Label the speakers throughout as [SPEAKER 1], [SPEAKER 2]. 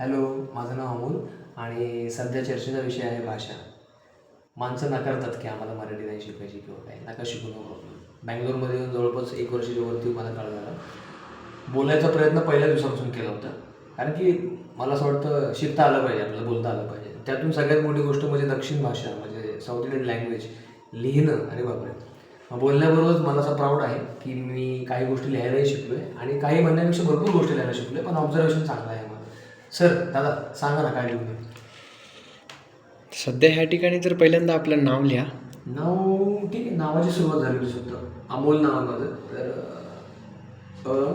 [SPEAKER 1] Hello माझं नाव अमोल आणि सध्या चर्चेचा विषय आहे भाषा. माणसं नाकारतात की आम्हाला मराठी नाही शिकायची किंवा काय नका शिकू नको बँगलोरमध्ये येऊन जवळपास एक वर्षाच्या वरती मला काळ झाला बोलायचा प्रयत्न पहिल्या दिवसापासून केला होता. कारण की मला असं वाटतं शिकता आलं पाहिजे आपल्याला बोलता आलं पाहिजे. त्यातून सगळ्यात मोठी गोष्ट म्हणजे दक्षिण भाषा म्हणजे साऊथ इंडियन लँग्वेज लिहिणं. अरे बापरे. मग बोलण्याबरोबरच मला असं प्राऊड आहे की मी काही गोष्टी लिहायलाही शिकलो आहे आणि काही म्हणण्यापेक्षा भरपूर गोष्टी लिहायला शिकलो आहे पण ऑब्झर्वेशन चांगलं आहे मला. सर दादा सांगा ना काय लिहून
[SPEAKER 2] सध्या ह्या ठिकाणी तर पहिल्यांदा आपलं नाव लिहा.
[SPEAKER 1] नाव ठीक आहे नावाची सुरुवात झाली होती सुद्धा अमोल नाव आहे माझं. तर अ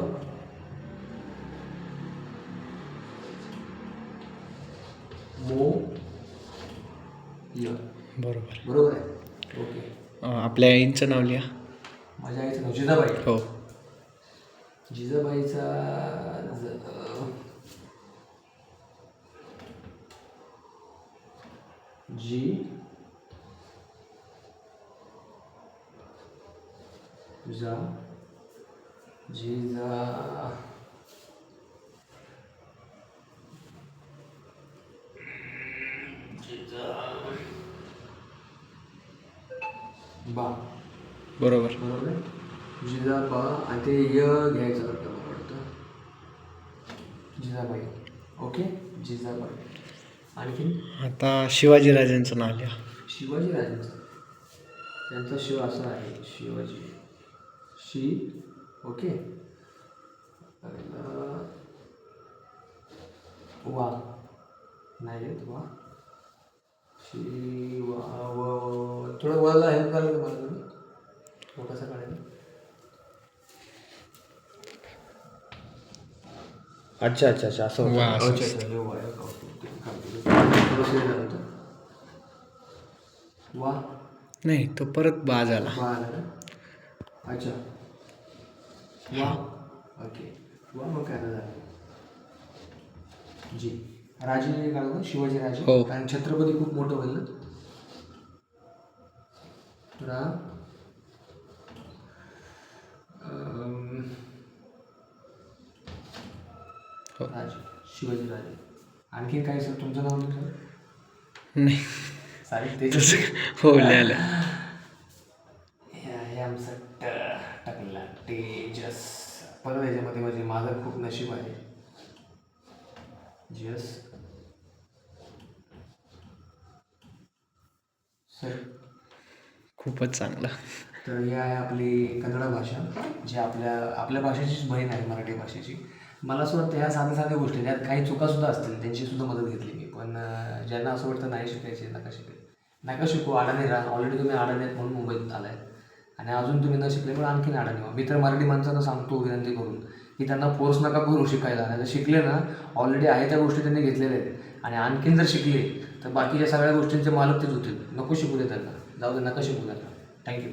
[SPEAKER 1] मो य.
[SPEAKER 2] बरोबर.
[SPEAKER 1] बरोबर आहे? ओके.
[SPEAKER 2] अं, आपल्या आईंचं नाव लिहा.
[SPEAKER 1] माझ्या आईचं नाव जिजाबाई.
[SPEAKER 2] हो.
[SPEAKER 1] जिजाबाईचा ज- अ, जी जा जिजा जिजा बा।
[SPEAKER 2] बरोबर.
[SPEAKER 1] बरोबर आहे? जिजाबा आणि ते य घ्यायचं वाटतं. मला वाटतं जिजाबाई ओके? जिजाबाई आणखी
[SPEAKER 2] आता शिवाजीराजांचं नाव लिहा.
[SPEAKER 1] शिवाजी राजांचं त्यांचा शिव असा आहे शिवाजी. शी ओके. वा. नाही येत वा. शी वा व थोडं वाला हेल्प कराल का मला तुम्ही? कसा काढेल अच्छा अच्छा अच्छा असं होतं. अच्छा अच्छा? होतं. वा.
[SPEAKER 2] नाही तो परत बा झाला.
[SPEAKER 1] वा आला का? अच्छा. वा. ओके. वा मग काय झालं? जी. राजे काढू का शिवाजी राजे?
[SPEAKER 2] हो.
[SPEAKER 1] कारण छत्रपती खूप मोठं होईल ना? रा. अम,
[SPEAKER 2] हो.
[SPEAKER 1] राजे. शिवाजी राजे. आणखीन काय सर तुमचं नाव नाही सर
[SPEAKER 2] नाही.
[SPEAKER 1] ते.
[SPEAKER 2] हो लिहायला
[SPEAKER 1] हे आमचं ट टाकला तेजस. परत याच्यामध्ये म्हणजे माझं खूप नशीब आहे. जस. सर.
[SPEAKER 2] खूपच चांगलं.
[SPEAKER 1] तर ही आहे आपली कन्नड भाषा जी आपल्या आपल्या भाषेचीच बहीण आहे मराठी भाषेची. मला असं वाटतं ह्या साध्या साध्या गोष्टी त्यात काही चुकासुद्धा असतील. त्यांची सुद्धा मदत घेतली मी. पण ज्यांना असं वाटतं नाही शिकायचे नका शिकाय नका शिकू. अडाणी राहा. ऑलरेडी तुम्ही अडाणी आहेत म्हणून मुंबईत आलाय. आणि अजून तुम्ही न शिकल्यामुळे आणखीन अडाणी व्हा. मी तर मराठी माणसांना सांगतो विनंती करून की त्यांना फोर्स नका करू शिकायला. नाही तर शिकले ना ऑलरेडी आहे त्या गोष्टी त्यांनी घेतलेल्या आहेत. आणि आणखीन जर शिकले तर बाकीच्या सगळ्या गोष्टींचे मालक तेच होतील नको शिकू दे त्यांना. जाऊ दे नका शिकू त्यांना. थँक्यू